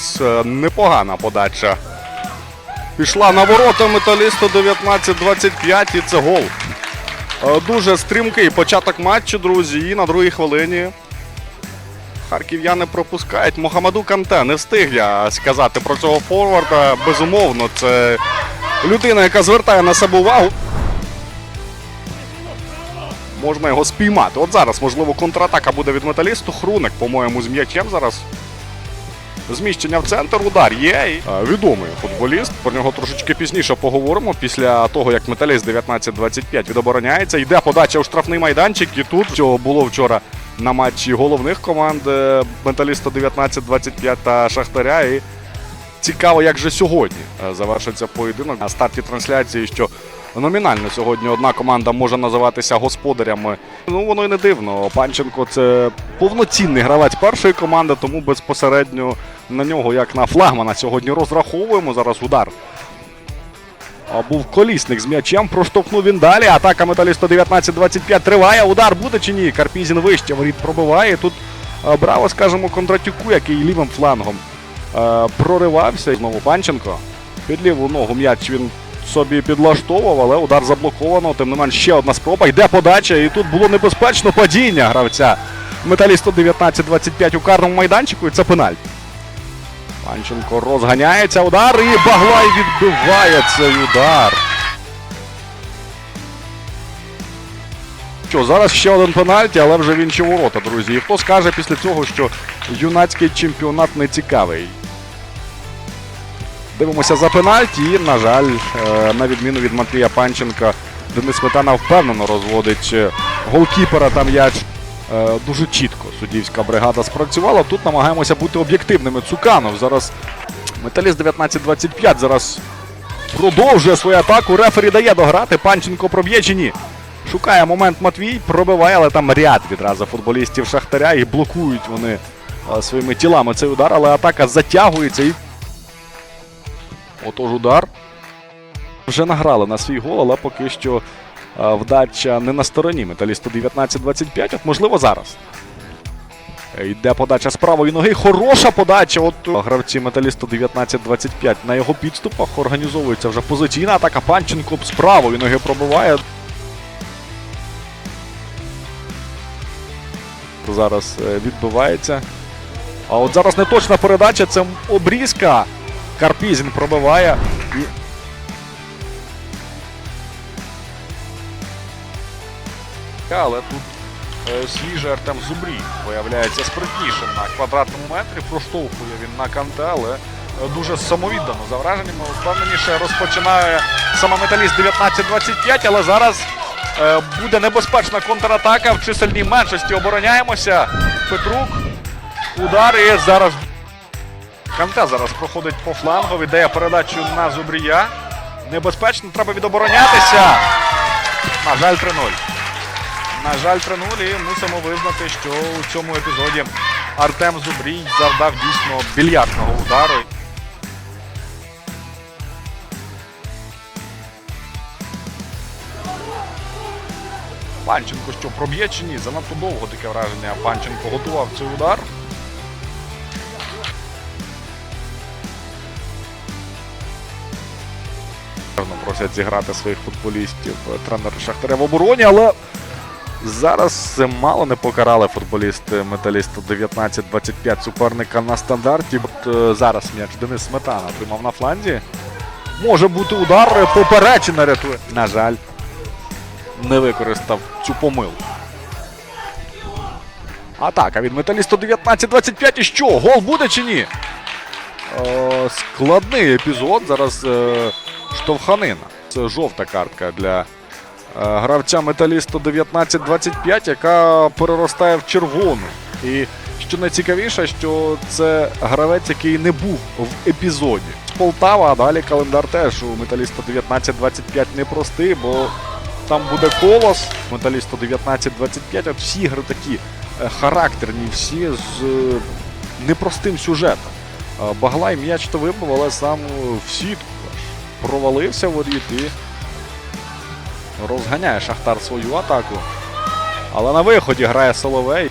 зараз е, непогана подача. Пішла на ворота металісту 19-25 і це гол. Е, Дуже стрімкий початок матчу, друзі. І на другій хвилині харків'яни пропускають. Мохамеду Канте не встиг я сказати про цього форварда. Безумовно, це людина, яка звертає на себе увагу. Можна його спіймати. От зараз, можливо, контратака буде від металісту. Хруник, по-моєму, з м'ячем зараз. Зміщення в центр, удар є. І, відомий футболіст. Про нього трошечки пізніше поговоримо. Після того, як металіст 19-25 відобороняється. Йде подача у штрафний майданчик. І тут цього було вчора на матчі головних команд е, металіста 19-25 та Шахтаря. І цікаво, як же сьогодні е, завершиться поєдинок на старті трансляції, що номінально сьогодні одна команда може називатися господарями. Ну воно й не дивно. Панченко це повноцінний гравець першої команди, тому безпосередньо на нього, як на флагмана, сьогодні розраховуємо. Зараз удар. А був колісник з м'ячем, проштовхнув він далі. Атака металіста 19-25 триває. Удар буде чи ні? Карпізін вище воріт пробиває. Тут е, браво, скажімо, Кондратюку, який лівим флангом е, проривався. Знову Панченко. Під ліву ногу м'яч він собі підлаштовував, але удар заблоковано. Тим не менш, ще одна спроба. Йде подача, і тут було небезпечно падіння гравця. Металісту 19-25 у карному майданчику, і це пенальт. Панченко розганяється. Удар і Баглай відбиває цей удар. Що, зараз ще один пенальті, але вже в інші ворота, друзі. І хто скаже після цього, що юнацький чемпіонат не цікавий? Дивимося за пенальті, і, на жаль, е, на відміну від Матвія Панченка, Денис Сметана впевнено розводить е, голкіпера та м'яч. Е, Дуже чітко суддівська бригада спрацювала. Тут намагаємося бути об'єктивними. Цуканов зараз металіст 19-25 зараз продовжує свою атаку. Рефері дає дограти. Панченко проб'є чи ні. Шукає момент Матвій, пробиває, але там ряд відразу футболістів Шахтаря і блокують вони своїми тілами цей удар, але атака затягується і. Отож удар. Вже награли на свій гол, але поки що е, вдача не на стороні металісту 19-25. От можливо зараз. Е, Йде подача з правої ноги. Хороша подача. От е, гравці металісту 19-25 на його підступах організовується вже позиційна атака. Панченко з правої ноги пробиває. Зараз відбивається. А от зараз неточна передача. Це обрізка. Карпізін пробиває. І... Але тут е, свіжий Артем Зубрій виявляється спритнішим на квадратному метрі. Проштовхує він на канте, але е, дуже самовіддано за враженнями. Впевненіше розпочинає саме металіст 19-25, але зараз е, буде небезпечна контратака в чисельній меншості. Обороняємося. Петрук. Удар і зараз Канте зараз проходить по флангу, віддає передачу на Зубрія. Небезпечно, треба відоборонятися. На жаль, 3-0. На жаль, 3-0 і мусимо визнати, що у цьому епізоді Артем Зубрій завдав дійсно більярдного удару. Панченко що проб'є чи ні? Занадто довго таке враження. Панченко готував цей удар. Певно, просять зіграти своїх футболістів е, тренер Шахтаря в обороні, але зараз е, мало не покарали футболісти металісту 19-25 суперника на стандарті. От е, зараз м'яч Денис Сметана отримав на фланзі. Може бути удар, поперечина рятує. На жаль, не використав цю помилку. Атака від металісту 19-25. І що? Гол буде чи ні? Складний епізод. Зараз штовханина. Це жовта картка для е, гравця металісту 19-25, яка переростає в червону. І що найцікавіше, що це гравець, який не був в епізоді. Полтава, а далі календар теж у металіста 19-25 непростий, бо там буде колос. Металісту 19-25. От всі ігри такі е, характерні, всі з е, непростим сюжетом. Баглай м'яч то вибив, але сам в сітку провалився воріт і розганяє Шахтар свою атаку. Але на виході грає Соловей.